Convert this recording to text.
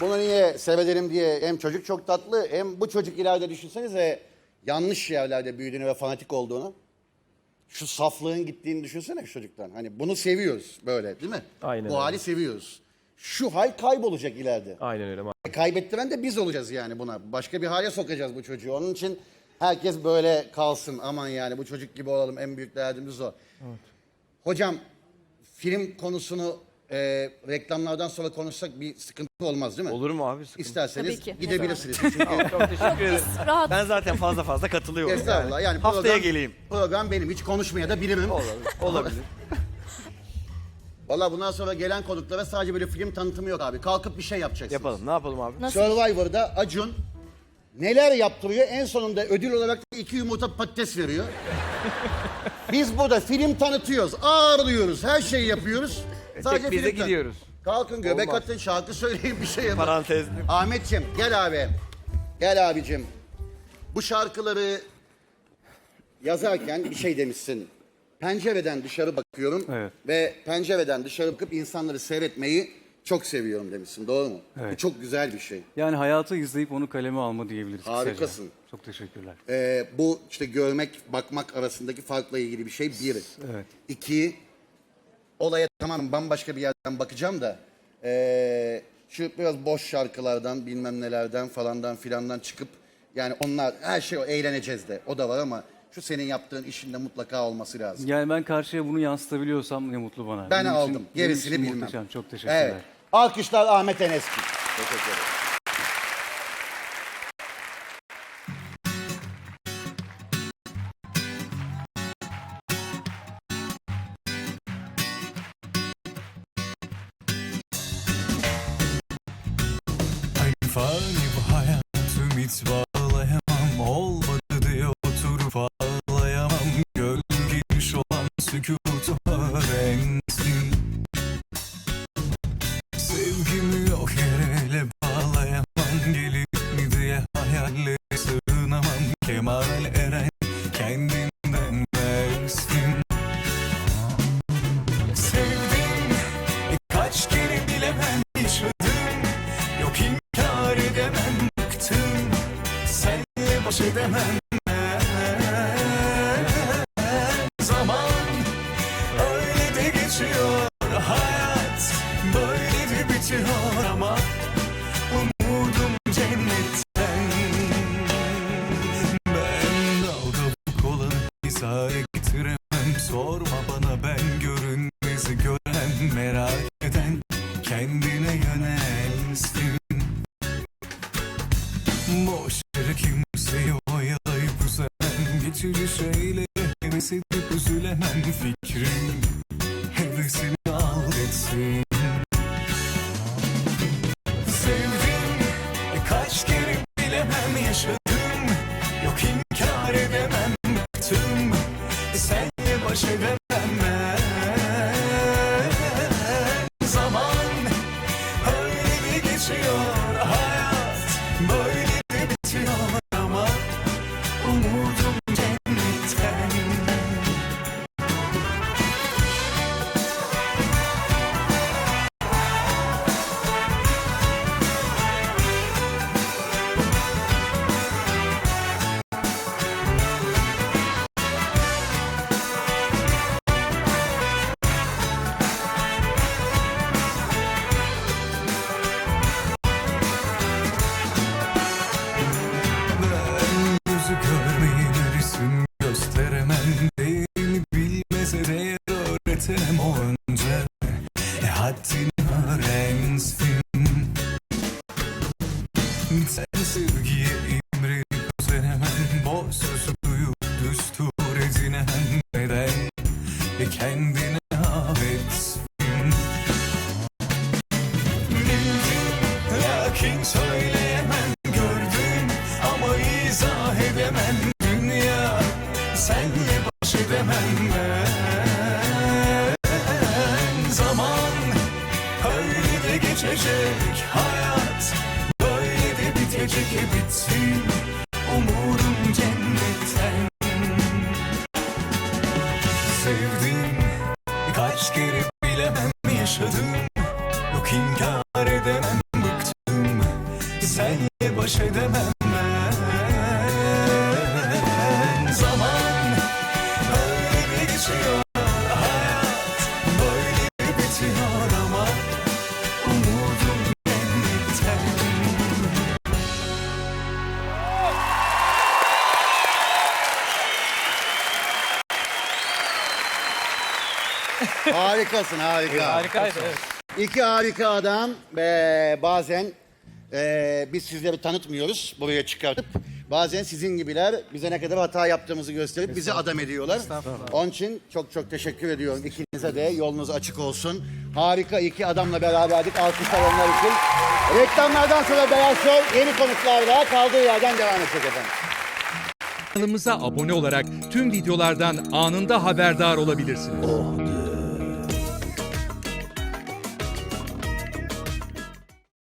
Bunu niye severim diye hem çocuk çok tatlı hem bu çocuk ileride düşünsenize yanlış yerlerde büyüdüğünü ve fanatik olduğunu. Şu saflığın gittiğini düşünsene şu çocuktan. Hani bunu seviyoruz böyle değil mi? Aynen Bu öyle. hali seviyoruz. Şu hal kaybolacak ileride. Aynen öyle. Kaybettiren de biz olacağız yani buna. Başka bir hale sokacağız bu çocuğu. Onun için herkes böyle kalsın. Aman yani bu çocuk gibi olalım. En büyük derdimiz o. Hocam film konusunu e, reklamlardan sonra konuşsak bir sıkıntı olmaz değil mi? Olur mu abi? Sıkıntı. İsterseniz Tabii ki. gidebilirsiniz. Çünkü Çok teşekkür ederim. Rahat. Ben zaten fazla fazla katılıyorum. estağfurullah yani Haftaya program, geleyim. program benim. Hiç konuşmaya da bilirim. Olabilir. Olabilir. Valla bundan sonra gelen konuklara sadece böyle film tanıtımı yok abi. Kalkıp bir şey yapacaksınız. Yapalım. Ne yapalım abi? Nasıl? Survivor'da Acun neler yaptırıyor? En sonunda ödül olarak da iki yumurta patates veriyor. Biz burada film tanıtıyoruz, ağırlıyoruz, her şeyi yapıyoruz. Tek biz de film tan- gidiyoruz. Kalkın göbek Olmaz. atın, şarkı söyleyin bir şey yapın. Parantez. Ahmetciğim gel abi. Gel abicim. Bu şarkıları yazarken bir şey demişsin. Pencereden dışarı bakıyorum Evet. ve pencereden dışarı bakıp insanları seyretmeyi çok seviyorum demişsin. Doğru mu? Bu Evet. çok güzel bir şey. Yani hayatı izleyip onu kaleme alma diyebiliriz. kısaca. Harikasın. Çok teşekkürler. Ee, bu işte görmek, bakmak arasındaki farkla ilgili bir şey bir. Evet. İki, olaya tamam bambaşka bir yerden bakacağım da ee, şu biraz boş şarkılardan bilmem nelerden falandan filandan çıkıp yani onlar her şey o eğleneceğiz de o da var ama şu senin yaptığın işin de mutlaka olması lazım. Yani ben karşıya bunu yansıtabiliyorsam ne mutlu bana. Ben Benim aldım. benim Gerisini için bilmem. Muhteşem. Çok teşekkürler. Evet. Alkışlar Ahmet Eneski. Teşekkür ederim. Fani bu hayatım hiç bağlayamam. Olmadı diye oturup ağlayamam. Gönlüm girmiş olan sükutu Zaman öyle de geçiyor Hayat böyle de bitiyor ama Umudum cennetten. Ben dalgalık olanı hizaya getiremem Sorma bana ben görünmezi gören Merak eden kendine yönelsin Geçici şeylere heves edip üzülemem Fikrim. Hevesini al etsin. Sevdim e, kaç kere bilemem yaşadım. Yok inkar edemem bıktım e, Senle baş edemem öğretemem o önce E haddini öğrensin. Sen sevgiye imrenip özenemem Boş duyup düstur edinemem Neden? E kendine affetsin. Bildim lakin söyleyemem gördüm ama izah edemem dünya. Senle geçecek hayat. Böyle de bitecek e bitsin. Umurum cennetten. Sevdim. Kaç kere bilemem yaşadım. Yok inkar edemem bıktım. Baş edemem Harikasın harika. Harikaydı evet. İki harika adam Ee, bazen ee, biz sizleri tanıtmıyoruz buraya çıkartıp bazen sizin gibiler bize ne kadar hata yaptığımızı gösterip bizi adam ediyorlar. Onun için çok çok teşekkür ediyorum ikinize de yolunuz açık olsun. Harika iki adamla beraberdik alkışlar onlar için. Reklamlardan sonra Beyaz Show yeni konuklarla kaldığı yerden devam edecek efendim. Kanalımıza abone olarak tüm videolardan anında haberdar olabilirsiniz.